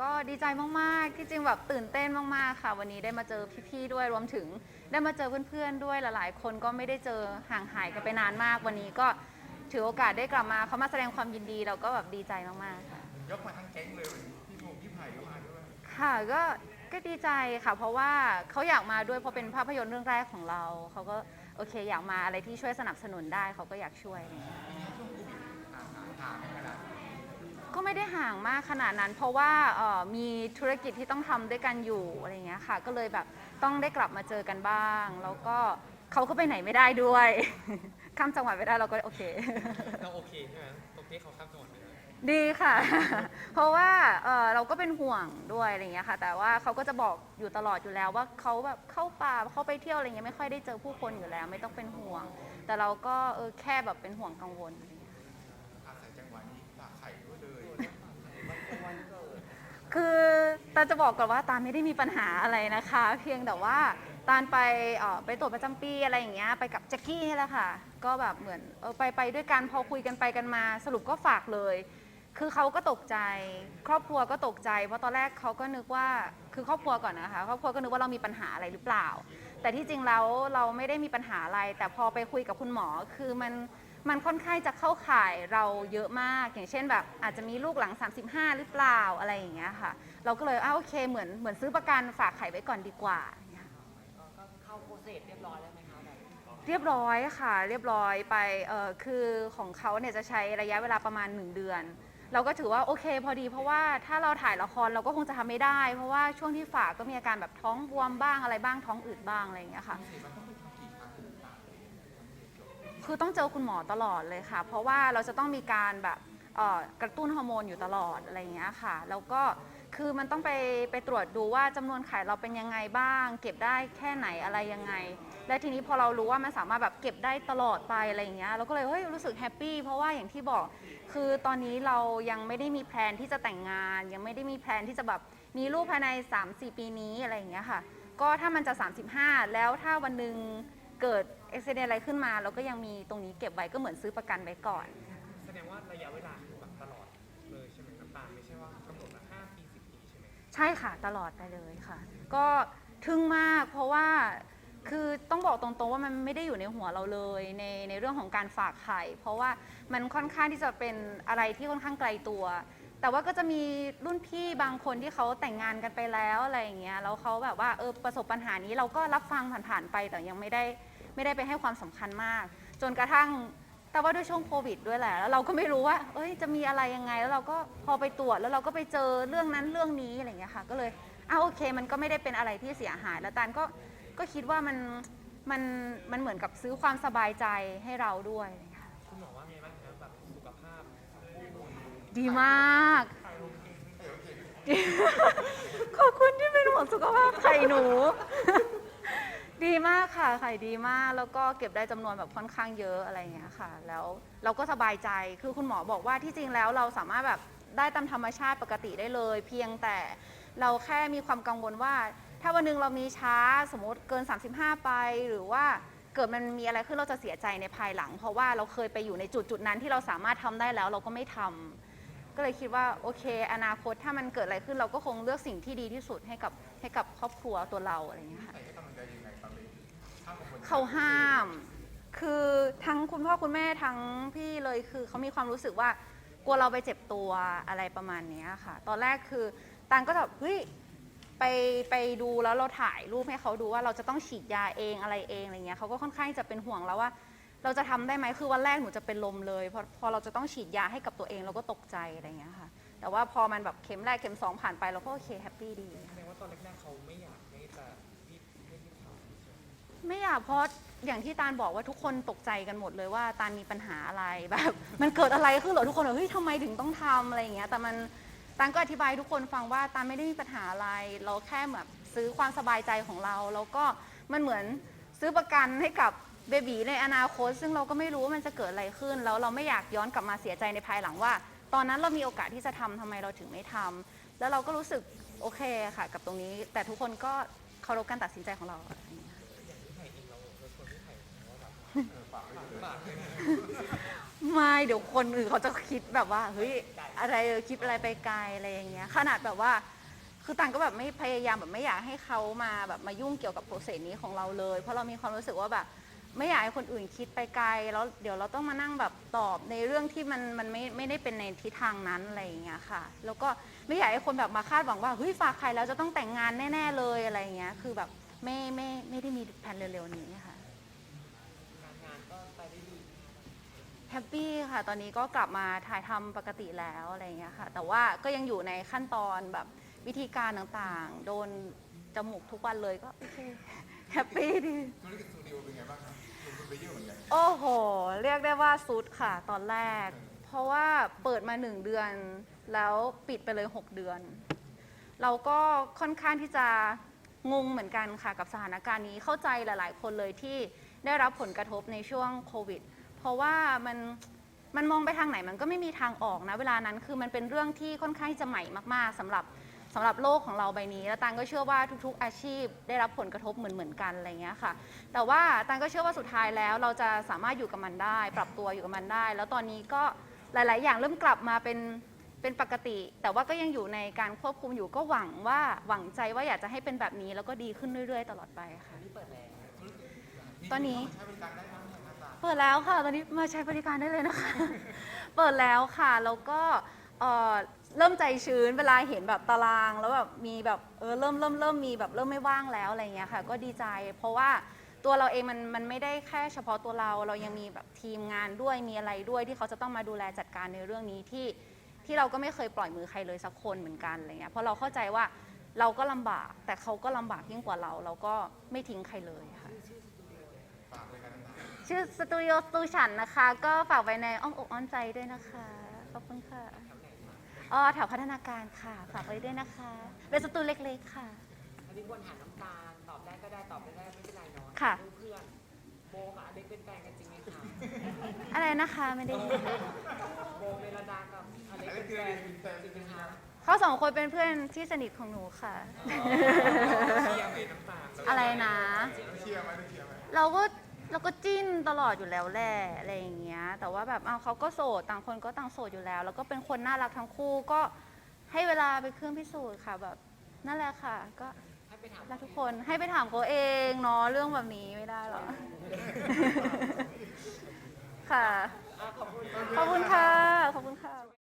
ก็ดีใจมากๆ ที่จริงแบบตื่นเต้นมากๆ ค่ะ วันนี้ได้มาเจอพี่ๆ ด้วยรวมถึงได้มาเจอเพื่อนๆ ด้วยหลายๆ คนก็ไม่ได้เจอห่างหายกันไปนานมาก วันนี้ก็ถือโอกาสได้กลับมาเขามาแสดงความยินดีเราก็แบบดีใจมากๆค่ะ ยกมาทั้งแก๊งเลยพี่หมูพี่ไผ่ก็มาด้วย ค่ะก็ก็ดีใจค่ะ เพราะว่าเขาอยากมาด้วยเพราะเป็นภาพยนตร์เรื่องแรกของเรา เขาก็โอเคอยากมาอะไรที่ช่วยสนับสนุนได้เขาก็อยากช่วยอะไรอย่างเงี้ย ก็ไม่ได้ห่างมากขนาดนั้น เพราะว่าเอ่อมีธุรกิจที่ต้องทำด้วยกันอยู่อะไรอย่างเงี้ยค่ะ ก็เลยแบบต้องได้กลับมาเจอกันบ้าง แล้วก็เขาก็ไปไหนไม่ได้ด้วย ข้ามจังหวัดไม่ได้เราก็โอเค เราโอเคใช่ไหมตรงที่เขาข้ามจังหวัดไปแล้วดีค่ะ เพราะว่าเอ่อเราก็เป็นห่วงด้วยอะไรอย่างเงี้ยค่ะ แต่ว่าเขาก็จะบอกอยู่ตลอดอยู่แล้วว่าเขาแบบเข้าป่าเข้าไปเที่ยวอะไรเงี้ยไม่ค่อยได้เจอผู้คนอยู่แล้ว ไม่ต้องเป็นห่วง แต่เราก็เออแค่แบบเป็นห่วงกังวลอะไรเงี้ย อาศัยจังหวะนี้ฝากไข่ด้วยเลย คือตาจะบอกก่อนว่าตาไม่ได้มีปัญหาอะไรนะคะ เพียงแต่ว่าตาลไปเอ่อไปตรวจประจำปีอะไรอย่างเงี้ยไปกับแจ็คกี้นี่แหละค่ะ ก็แบบเหมือนเออไปไปด้วยกันพอคุยกันไปกันมา สรุปก็ฝากเลย คือเขาก็ตกใจ ครอบครัวก็ตกใจ เพราะตอนแรกเขาก็นึกว่าคือครอบครัวก่อนนะคะ ครอบครัวก็นึกว่าเรามีปัญหาอะไรหรือเปล่า แต่ที่จริงแล้วเราไม่ได้มีปัญหาอะไร แต่พอไปคุยกับคุณหมอคือมัน มันค่อนข้างจะเข้าข่ายเราเยอะมาก อย่างเช่นแบบอาจจะมีลูกหลัง 35 หรือเปล่าอะไรอย่างเงี้ยค่ะ เราก็เลยอ้าโอเคเหมือนเหมือนซื้อประกันฝากไข่ไว้ก่อนดีกว่าเงี้ยก็เข้าโปรเซสเรียบร้อยแล้วไหมคะแบบเรียบร้อยค่ะเรียบร้อยไปเออคือของเขาเนี่ยจะใช้ระยะเวลาประมาณ 1 เดือน เราก็ถือว่าโอเคพอดีเพราะว่าถ้าเราถ่ายละครเราก็คงจะทำไม่ได้ เพราะว่าช่วงที่ฝากก็มีอาการแบบท้องบวมบ้างอะไรบ้างท้องอืดบ้างอะไรอย่างเงี้ยค่ะพี่มันต้องไปทำกี่ครั้งถึงตาม คือต้องเจอคุณหมอตลอดเลยค่ะ เพราะว่าเราจะต้องมีการแบบเอ่อกระตุ้นฮอร์โมนอยู่ตลอดอะไรอย่างเงี้ยค่ะ แล้วก็คือมันต้องไปไปตรวจดูว่าจำนวนไข่เราเป็นยังไงบ้าง เก็บได้แค่ไหนอะไรยังไง และทีนี้พอเรารู้ว่ามันสามารถแบบเก็บได้ตลอดไปอะไรอย่างเงี้ยเราก็เลยเฮ้ยรู้สึกแฮปปี้เพราะว่าอย่างที่บอก คือตอนนี้เรายังไม่ได้มีแพลนที่จะแต่งงาน ยังไม่ได้มีแพลนที่จะแบบมีลูกภายใน 3-4 ปีนี้อะไรอย่างเงี้ยค่ะ ก็ถ้ามันจะ 35 แล้วถ้าวันหนึ่ง เกิดอุบิเหตุอะไรขึ้นมา เราก็ยังมีตรงนี้เก็บไว้ก็เหมือนซื้อประกันไว้ก่อน แสดงว่าระยะเวลาคือแบบตลอดเลยใช่ไหมน้ำตาลไม่ใช่ว่ากำหนดละห้าปีสิบปีใช่ไหมใช่ค่ะตลอดไปเลยค่ะ ก็ทึ่งมากเพราะว่าคือต้องบอกตรงๆว่ามันไม่ได้อยู่ในหัวเราเลยในในเรื่องของการฝากไข่ เพราะว่ามันค่อนข้างที่จะเป็นอะไรที่ค่อนข้างไกลตัว แต่ว่าก็จะมีรุ่นพี่บางคนที่เขาแต่งงานกันไปแล้วอะไรอย่างเงี้ยแล้วเขาแบบว่าเออประสบปัญหานี้เราก็รับฟังผ่านๆไปแต่ยังไม่ได้ ไม่ได้ไปให้ความสำคัญมาก จนกระทั่งแต่ว่าด้วยช่วงโควิดด้วยแหละ แล้วเราก็ไม่รู้ว่า เอ้ย จะมีอะไรยังไง แล้วเราก็พอไปตรวจ แล้วเราก็ไปเจอเรื่องนั้นเรื่องนี้อะไรอย่างเงี้ยค่ะ ก็เลยอ้าโอเค มันก็ไม่ได้เป็นอะไรที่เสียหาย แล้วตานก็ ก็คิดว่ามัน มัน มันเหมือนกับซื้อความสบายใจให้เราด้วยอะไรอย่างเงี้ยค่ะคุณหมอว่าไงบ้างครับแบบสุขภาพ ดีมากดีขอบคุณที่เป็นห่วงสุขภาพไข่หนู ดีมากค่ะไข่ดีมากแล้วก็เก็บได้จำนวนแบบค่อนข้างเยอะอะไรอย่างเงี้ยค่ะ แล้วเราก็สบายใจคือคุณหมอบอกว่าที่จริงแล้วเราสามารถแบบได้ตามธรรมชาติปกติได้เลย เพียงแต่เราแค่มีความกังวลว่า ถ้าวันหนึงเรามีช้าสมมติเกิน 35 ไป หรือว่าเกิดมันมีอะไรขึ้นเราจะเสียใจในภายหลัง เพราะว่าเราเคยไปอยู่ในจุดจุดๆนั้นที่เราสามารถทำได้แล้วเราก็ไม่ทำ ก็เลยคิดว่าโอเค อนาคตถ้ามันเกิดอะไรขึ้นเราก็คงเลือกสิ่งที่ดีที่สุดให้กับให้กับครอบครัวตัวเราอะไรอย่างเงี้ยค่ะ เขาห้าม คือทั้งคุณพ่อคุณแม่ทั้งพี่เลยคือเขามีความรู้สึกว่ากลัวเราไปเจ็บตัวอะไรประมาณเนี้ยค่ะ ตอนแรกคือตังก็แบบเฮ้ยไปไปดูแล้วเราถ่ายรูปให้เขาดูว่าเราจะต้องฉีดยาเองอะไรเองอะไรเงี้ยเขาก็ค่อนข้างจะเป็นห่วงแล้วว่า เราจะทำได้ไหมคือวันแรกหนูจะเป็นลมเลยพอพอเราจะต้องฉีดยาให้กับตัวเองเราก็ตกใจอะไรเงี้ยค่ะ แต่ว่าพอมันแบบเข็มแรกเข็มสองผ่านไปเราก็โอเคแฮปปี้ดีแสดงว่าตอนแรกๆเขาไม่อยากให้จะรีบให้รีบทำใช่ไหม ไม่อยากเพราะอย่างที่ตาลบอกว่าทุกคนตกใจกันหมดเลยว่าตาลมีปัญหาอะไรแบบ มันเกิดอะไรขึ้นเหรอทุกคนแบบเฮ้ยทำไมถึงต้องทำอะไรอย่างเงี้ยแต่มันตาลก็อธิบายให้ทุกคนฟังว่าตาลไม่ได้มีปัญหาอะไร เราแค่แบบซื้อความสบายใจของเรา แล้วก็มันเหมือนซื้อประกันให้กับเบบีในอนาคต ซึ่งเราก็ไม่รู้ว่ามันจะเกิดอะไรขึ้น แล้วเราไม่อยากย้อนกลับมาเสียใจในภายหลังว่า ตอนนั้นเรามีโอกาสที่จะทำทำไมเราถึงไม่ทำแล้วเราก็รู้สึกโอเคค่ะ กับตรงนี้ แต่ทุกคนก็เคารพการตัดสินใจของเรา ไม่เดี๋ยวคนอื่นเขาจะคิดแบบว่าเฮ้ยอะไรเออคิดอะไรไปไกลอะไรอย่างเงี้ยขนาดแบบว่า คือตันก็แบบไม่พยายามแบบไม่อยากให้เขามาแบบมายุ่งเกี่ยวกับโปรเซสนี้ของเราเลย เพราะเรามีความรู้สึกว่าแบบไม่อยากให้คนอื่นคิดไปไกล แล้วเดี๋ยวเราต้องมานั่งแบบตอบในเรื่องที่มันมันไม่ไม่ได้เป็นในทิศทางนั้นอะไรอย่างเงี้ยค่ะ แล้วก็ไม่อยากให้คนแบบมาคาดหวังว่าเฮ้ยฝากใครแล้วจะต้องแต่งงานแน่ ๆเลยอะไรอย่างเงี้ย คือแบบไม่ไม่ไม่ได้มีแผนเร็วๆนี้ค่ะ งานงานก็ไปได้ดี แฮปปี้ค่ะ ตอนนี้ก็กลับมาถ่ายทำปกติแล้วอะไรอย่างเงี้ยค่ะ แต่ว่าก็ยังอยู่ในขั้นตอนแบบวิธีการต่างๆ โดนจมูกทุกวันเลยก็โอเคแฮปปี้ดี ธุรกิจสตูดิโอเป็นไงบ้างครับลงทุนไปเยอะเหมือนกันโอ้โห เรียกได้ว่าซุดค่ะตอนแรก เพราะว่าเปิดมาหนึ่งเดือน แล้วปิดไปเลย 6 เดือน เราก็ค่อนข้างที่จะงงเหมือนกันค่ะกับสถานการณ์นี้เข้าใจหลาย ๆ คนเลยที่ได้รับผลกระทบในช่วงโควิด เพราะว่ามันมันมองไปทางไหนมันก็ไม่มีทางออกนะเวลานั้นคือมันเป็นเรื่องที่ค่อนข้างที่จะใหม่มากๆสำหรับสำหรับโลกของเราใบนี้แล้วตังก็เชื่อว่าทุก ๆ อาชีพได้รับผลกระทบเหมือนเหมือนๆกันอะไรเงี้ยค่ะ แต่ว่าตังก็เชื่อว่าสุดท้ายแล้ว เราจะสามารถอยู่กับมันได้ ปรับตัวอยู่กับมันได้ แล้วตอนนี้ก็หลาย ๆ อย่างเริ่มกลับมาเป็นเป็นปกติ แต่ว่าก็ยังอยู่ในการควบคุมอยู่ก็หวังว่าหวังใจว่าอยากจะให้เป็นแบบนี้แล้วก็ดีขึ้นเรื่อย ๆ ตลอดไปค่ะนี่เปิดแล้วตอนนี้ เปิดแล้วค่ะ ตอนนี้มาใช้บริการได้เลยนะคะ เปิดแล้วค่ะ แล้วก็เอ่อเริ่มใจชื้นเวลาเห็นแบบตาราง แล้วแบบมีแบบเออเริ่มเริ่มเริ่มมีแบบเริ่มไม่ว่างแล้วอะไรเงี้ยค่ะ ก็ดีใจ เพราะว่าตัวเราเองมันมันไม่ได้แค่เฉพาะตัวเรา เรายังมีแบบทีมงานด้วยมีอะไรด้วยที่เขาจะต้องมาดูแลจัดการในเรื่องนี้ที่ที่เราก็ไม่เคยปล่อยมือใครเลยสักคนเหมือนกันอะไรเงี้ยเพราะเราเข้าใจว่าเราก็ลำบาก แต่เขาก็ลำบากยิ่งกว่าเรา เราก็ไม่ทิ้งใครเลยค่ะ ฝากบริการต่างๆ ชื่อสตูดิโอสตูฉันนะคะ ก็ฝากไว้ในอ้อมอกอ้อมใจด้วยนะคะ ขอบคุณค่ะอ๋อแถวพัฒนาการค่ะ ฝากไว้ด้วยนะคะ เป็นสตูเล็กๆค่ะ อันนี้ควรหาน้ำตาลตอบได้ก็ได้ตอบไม่ได้ไม่เป็นไรเนาะค่ะ ลูกเพื่อนโบกับอเล็กเป็นแฟนกันจริงไหมคะอะไรนะคะไม่ได้ยินโบเมลดากับอเล็กเป็นแฟนจริงไหมคะเขาสองคนเป็นเพื่อนที่สนิทของหนูค่ะ เชียร์ไหมน้ำตาลอะไรนะได้เชียร์ไหมได้เชียร์ไหมเราก็ เราก็จิ้นตลอดอยู่แล้วแหละอะไรอย่างเงี้ย แต่ว่าแบบเอาเขาก็โสดต่างคนก็ต่างโสดอยู่แล้ว แล้วก็เป็นคนน่ารักทั้งคู่ก็ให้เวลาเป็นเครื่องพิสูจน์ค่ะแบบนั่นแหละค่ะ ก็ให้ไปถามรักทุกคนให้ไปถามเขาเองเนาะเรื่องแบบนี้ไม่ได้หรอค่ะอะขอบคุณขอบคุณค่ะ ขอบคุณค่ะ